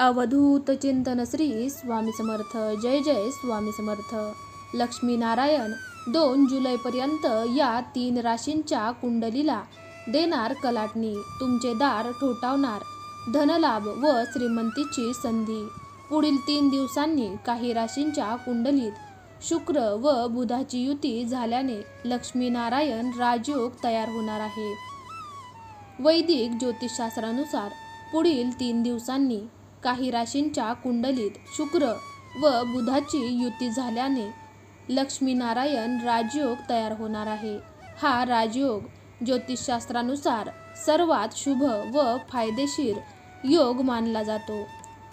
अवधूत चिंतन श्री स्वामी समर्थ. जय जय स्वामी समर्थ. लक्ष्मीनारायण दोन जुलैपर्यंत या तीन राशींच्या कुंडलीला देणार कलाटणी. तुमचे दार ठोठावणार. धनलाभ व श्रीमंतीची संधी. पुढील तीन दिवसांनी काही राशींच्या कुंडलीत शुक्र व बुधाची युती झाल्याने लक्ष्मीनारायण राजयोग तयार होणार आहे. वैदिक ज्योतिषशास्त्रानुसार पुढील तीन दिवसांनी काही राशींच्या कुंडलीत शुक्र व बुधाची युती झाल्याने लक्ष्मीनारायण राजयोग तयार होणार आहे. हा राजयोग ज्योतिषशास्त्रानुसार सर्वात शुभ व फायदेशीर योग मानला जातो.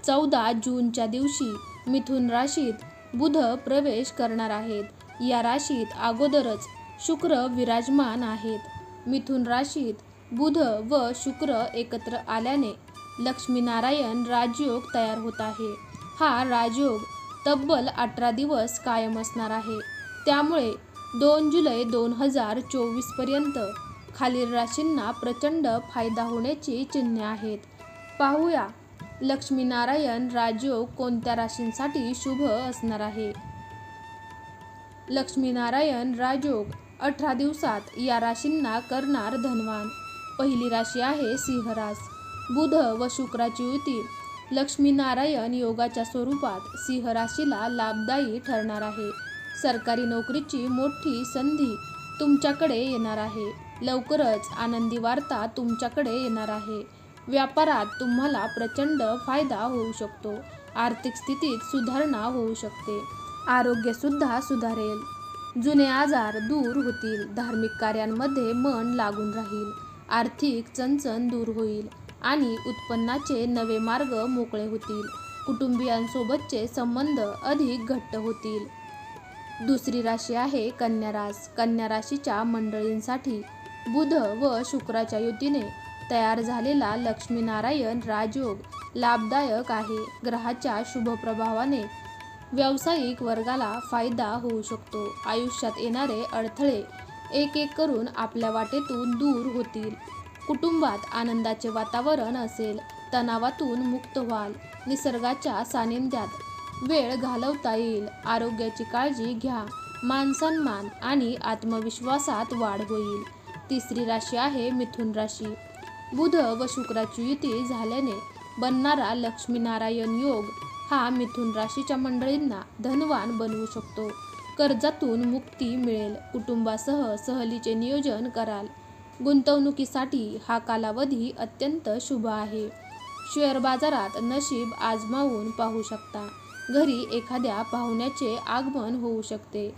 चौदा जूनच्या दिवशी मिथुन राशीत बुध प्रवेश करणार आहेत. या राशीत अगोदरच शुक्र विराजमान आहेत. मिथुन राशीत बुध व शुक्र एकत्र आल्याने लक्ष्मीनारायण राजयोग तयार होत आहे. हा राजयोग तब्बल अठरा दिवस कायम असणार आहे. त्यामुळे दोन जुलै दोन हजार चोवीसपर्यंत खालील राशींना प्रचंड फायदा होण्याची चिन्हे आहेत. पाहूया लक्ष्मीनारायण राजयोग कोणत्या राशींसाठी शुभ असणार आहे? लक्ष्मीनारायण राजयोग अठरा दिवसात या राशींना करणार धनवान. पहिली राशी आहे सिंहरास बुध व शुक्राची युती लक्ष्मीनारायण योगाच्या स्वरूपात सिंह राशीला लाभदायी ठरणार आहे. सरकारी नोकरीची मोठी संधी तुमच्याकडे येणार आहे. लवकरच आनंदी वार्ता तुमच्याकडे येणार आहे. व्यापारात तुम्हाला प्रचंड फायदा होऊ शकतो. आर्थिक स्थितीत सुधारणा होऊ शकते. आरोग्यसुद्धा सुधारेल. जुने आजार दूर होतील. धार्मिक कार्यांमध्ये मन लागून राहील. आर्थिक चणचण दूर होईल. आणि उत्पन्नाचे नवे मार्ग मोकळे होतील. कुटुंबियांसोबतचे संबंध अधिक घट्ट होतील. दुसरी राशी आहे कन्या रास. कन्या राशीच्या मंडळींसाठी बुध व शुक्राच्या युतीने तयार झालेला लक्ष्मीनारायण राजयोग लाभदायक आहे. ग्रहाच्या शुभ प्रभावाने व्यावसायिक वर्गाला फायदा होऊ शकतो. आयुष्यात येणारे अडथळे एक एक करून आपल्या वाटेतून दूर होतील. कुटुंबात आनंदाचे वातावरण असेल तणावातून मुक्त व्हाल निसर्गाच्या सानिध्यात वेळ घालवता येईल. आरोग्याची काळजी घ्या. मानसन्मान आणि आत्मविश्वासात वाढ होईल. तिसरी राशी आहे मिथुन राशी. बुध व शुक्राची युती झाल्याने बनणारा लक्ष्मीनारायण योग हा मिथुन राशीच्या मंडळींना धनवान बनवू शकतो. कर्जातून मुक्ती मिळेल. कुटुंबासह सहलीचे नियोजन कराल. गुंतवणुकीसाठी हा कालावधी अत्यंत शुभ आहे. शेअर बाजारात नशीब आजमावून पाहू शकता. घरी एखाद्या पाहुण्याचे आगमन होऊ शकते.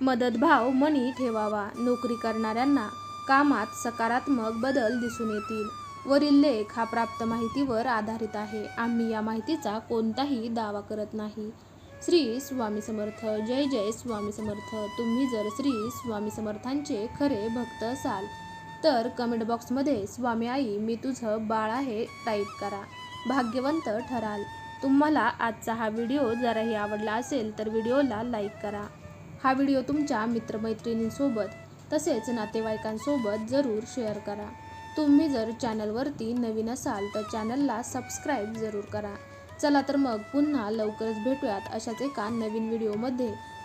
मदतभाव मनी ठेवावा. नोकरी करणाऱ्यांना कामात सकारात्मक बदल दिसून येतील. वरील लेख हा प्राप्त माहितीवर आधारित आहे. आम्ही या माहितीचा कोणताही दावा करत नाही. श्री स्वामी समर्थ. जय जय स्वामी समर्थ. तुम्ही जर श्री स्वामी समर्थांचे खरे भक्त असाल तर कमेंट बॉक्समध्ये स्वामी आई मी तुझं बाळ आहे टाईप करा. भाग्यवंत ठराल. तुम्हाला आजचा हा व्हिडिओ जराही आवडला असेल तर व्हिडिओला लाईक करा. हा व्हिडिओ तुमच्या मित्रमैत्रिणींसोबत तसेच नातेवाईकांसोबत जरूर शेअर करा. तुम्ही जर चॅनलवरती नवीन असाल तर चॅनलला सबस्क्राईब जरूर करा. चला तर मग पुन्हा लवकरच भेटूयात अशाच एका नवीन व्हिडिओमध्ये.